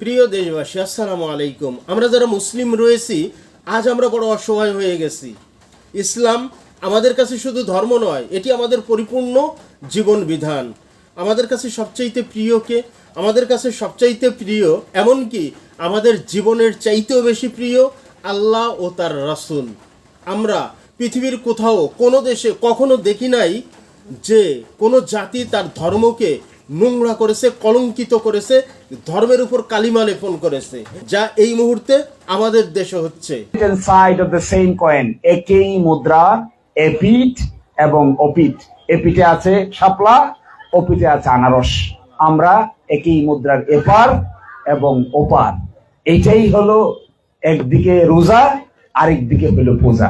প্রিয় দেশবাসী, আসসালামু আলাইকুম। আমরা যারা মুসলিম রয়েছি, আজ আমরা বড় অসহায় হয়ে গেছি। ইসলাম আমাদের কাছে শুধু ধর্ম নয়, এটি আমাদের পরিপূর্ণ জীবন বিধান। আমাদের কাছে সবচাইতে প্রিয়কে আমাদের কাছে সবচাইতে প্রিয় এমনকি আমাদের জীবনের চাইতেও বেশি প্রিয় আল্লাহ ও তার রাসূল। আমরা পৃথিবীর কোথাও, কোনো দেশে কখনো দেখি নাই যে কোনো জাতি তার ধর্মকে নোংরা করেছে কলঙ্কিত করেছে ধর্মের উপর কালিমা লেপন করেছে যা এই মুহূর্তে আমাদের দেশে হচ্ছে। Side of the same coin একই মুদ্রা এপিট এবং অপিট এপিটে আছে শাপলা অপিটে আছে আনারস। আমরা একই মুদ্রার এপার এবং ওপার। এইটাই হলো একদিকে রোজা আরেকদিকে হলো পূজা।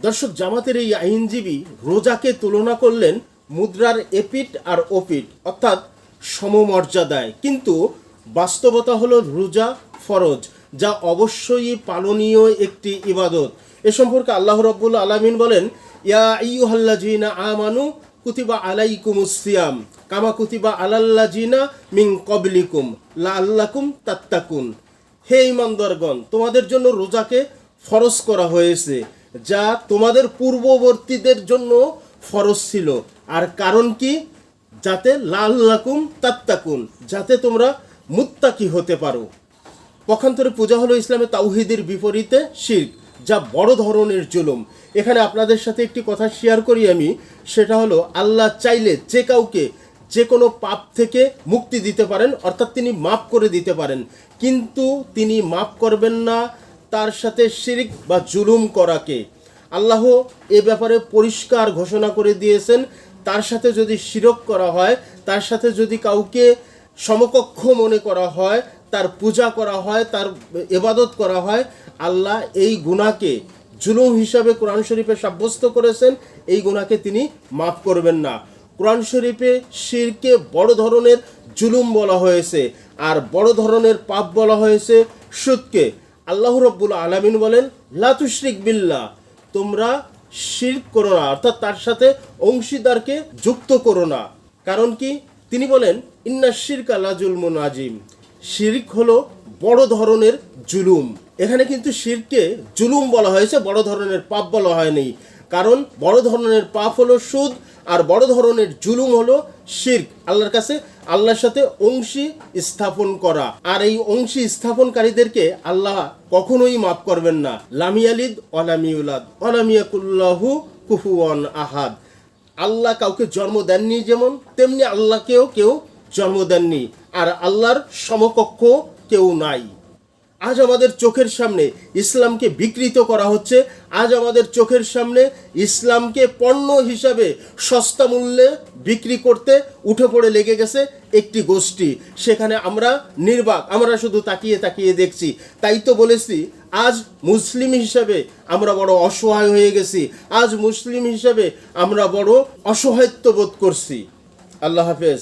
দর্শক জামাতের এই আইনজীবী রোজাকে তুলনা করলেন মুদ্রার এপিট আর ওপিট অর্থাৎ সমমর্যাদায়। কিন্তু বাস্তবতা হলো রোজা ফরজ, যা অবশ্যই পালনীয় একটি ইবাদত। এ সম্পর্কে আল্লাহ রব্বুল আলামিন বলেন, ইয়া আইয়ুহাল্লাযীনা আমানু কুতিবা আলাইকুমুস সিয়াম, কামা কুতিবা আলাল্লাযীনা মিন ক্বাবলিকুম লাআল্লাকুম তাত্তাকুন। হে ইমানদারগণ তোমাদের জন্য রোজাকে ফরজ করা হয়েছে, যা তোমাদের পূর্ববর্তীদের জন্য ফরজ ছিল। আর কারণ কি? যাতে লাল লাকুম তাত্তাকুন, যাতে তোমরা মুত্তাকি হতে পারো। পক্ষান্তরে পূজা হলো ইসলামের তাওহিদের বিপরীতে শির্ক যা বড় ধরনের জুলুম। এখানে আপনাদের সাথে একটি কথা শেয়ার করি আমি, সেটা হলো আল্লাহ চাইলে যে কাউকে যে কোনো পাপ থেকে মুক্তি দিতে পারেন, অর্থাৎ তিনি মাফ করে দিতে পারেন। কিন্তু তিনি মাফ করবেন না তার সাথে শিরিক বা জুলুম করাকে। আল্লাহ এ ব্যাপারে পরিষ্কার ঘোষণা করে দিয়েছেন। তার সাথে যদি শিরক করা হয়, তার সাথে যদি কাউকে সমকক্ষ মনে করা হয়, তার পূজা করা হয়, তার এবাদত করা হয়, আল্লাহ এই গুণাকে জুলুম হিসাবে কোরআন শরীফে সাব্যস্ত করেছেন। এই গুণাকে তিনি মাফ করবেন না। কোরআন শরীফে শিরকে বড় ধরনের জুলুম বলা হয়েছে আর বড় ধরনের পাপ বলা হয়েছে সুদকে। আল্লাহ রব্বুল আলামিন বলেন লাতুশরিক বিল্লাহ। তোমরা শিরক করো না, অর্থাৎ তার সাথে অংশীদারকে যুক্ত করো না। কারণ কি? তিনি বলেন, ইন্না শিরক আল্লাহ জুলমুন আজিম শিরক হলো বড় ধরনের জুলুম। এখানে কিন্তু শিরকে জুলুম বলা হয়েছে, বড় ধরনের পাপ বলা হয়নি। কারণ বড় ধরনের পাপ হলো সুদ, আর বড় ধরনের জুলুম হলো শির্ক। আল্লাহর কাছে আল্লাহর সাথে অংশী স্থাপন করা। আর এই অংশী স্থাপনকারীদেরকে আল্লাহ কখনোই মাফ করবেন না। লামিয়ালিদ অলামিউলাদ অলামিয়াকুল্লাহু কুফুয়ান আহাদ। আল্লাহ কাউকে জন্ম দেননি যেমন, তেমনি আল্লাহকেও কেউ জন্ম দেননি। আর আল্লাহর সমকক্ষ কেউ নাই। আজ আমাদের চোখের সামনে ইসলামকে বিকৃত করা হচ্ছে। আজ আমাদের চোখের সামনে ইসলামকে পণ্য হিসাবে সস্তা মূল্যে বিক্রি করতে উঠে পড়ে লেগে গেছে একটি গোষ্ঠী। সেখানে আমরা নির্বাক, আমরা শুধু তাকিয়ে তাকিয়ে দেখছি। তাই তো বলেছি, আজ মুসলিম হিসাবে আমরা বড় অসহায় হয়ে গেছি। আজ মুসলিম হিসাবে আমরা বড় অসহায়ত্ব বোধ করছি। আল্লাহ হাফেজ।